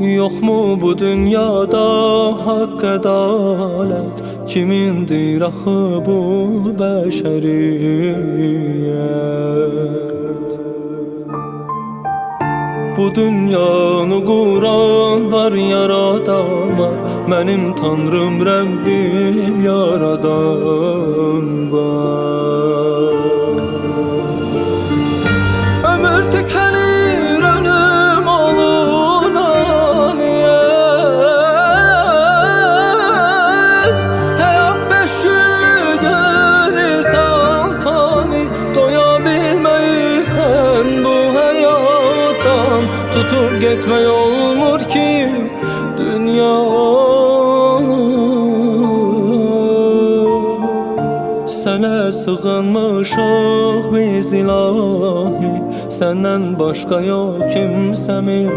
Yok mu bu dünyada hak adalet? Kimindir axı bu beşeriyet? Bu dünyanı kuran var yaradan var. Benim tanrım Rabbim yaradan Tutup gitme olmur ki dünya Sənə sığınmışıq biz ilahi Səndən başqa yox kimsəmiz